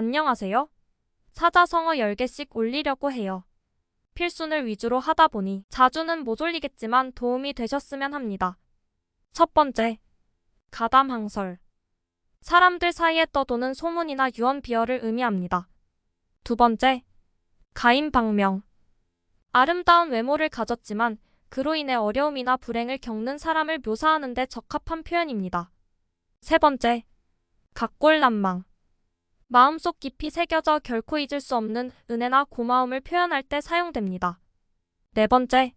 안녕하세요. 사자성어 10개씩 올리려고 해요. 필순을 위주로 하다 보니 자주는 못 올리겠지만 도움이 되셨으면 합니다. 첫 번째, 가담항설. 사람들 사이에 떠도는 소문이나 유언 비어를 의미합니다. 두 번째, 가임방명. 아름다운 외모를 가졌지만 그로 인해 어려움이나 불행을 겪는 사람을 묘사하는 데 적합한 표현입니다. 세 번째, 각골난망. 마음속 깊이 새겨져 결코 잊을 수 없는 은혜나 고마움을 표현할 때 사용됩니다. 네 번째,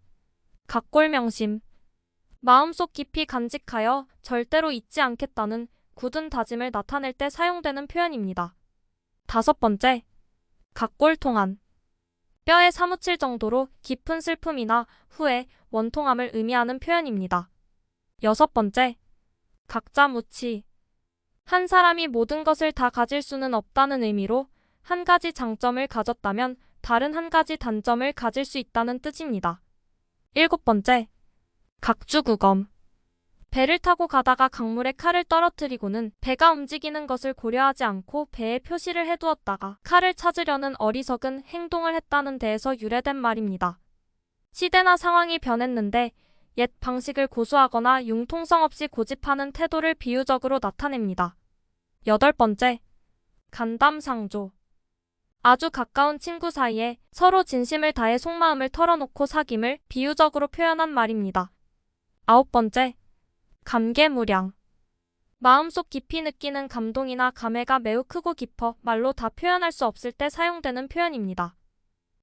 각골명심. 마음속 깊이 간직하여 절대로 잊지 않겠다는 굳은 다짐을 나타낼 때 사용되는 표현입니다. 다섯 번째, 각골통한. 뼈에 사무칠 정도로 깊은 슬픔이나 후회, 원통함을 의미하는 표현입니다. 여섯 번째, 각자무치. 한 사람이 모든 것을 다 가질 수는 없다는 의미로 한 가지 장점을 가졌다면 다른 한 가지 단점을 가질 수 있다는 뜻입니다. 일곱 번째, 각주구검. 배를 타고 가다가 강물에 칼을 떨어뜨리고는 배가 움직이는 것을 고려하지 않고 배에 표시를 해두었다가 칼을 찾으려는 어리석은 행동을 했다는 데에서 유래된 말입니다. 시대나 상황이 변했는데 옛 방식을 고수하거나 융통성 없이 고집하는 태도를 비유적으로 나타냅니다. 여덟 번째, 간담상조. 아주 가까운 친구 사이에 서로 진심을 다해 속마음을 털어놓고 사귐을 비유적으로 표현한 말입니다. 아홉 번째, 감개무량. 마음속 깊이 느끼는 감동이나 감회가 매우 크고 깊어 말로 다 표현할 수 없을 때 사용되는 표현입니다.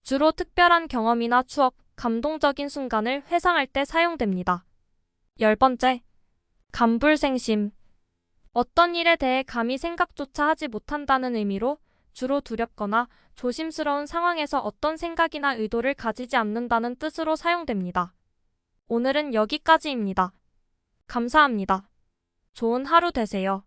주로 특별한 경험이나 추억, 감동적인 순간을 회상할 때 사용됩니다. 열 번째, 감불생심. 어떤 일에 대해 감히 생각조차 하지 못한다는 의미로 주로 두렵거나 조심스러운 상황에서 어떤 생각이나 의도를 가지지 않는다는 뜻으로 사용됩니다. 오늘은 여기까지입니다. 감사합니다. 좋은 하루 되세요.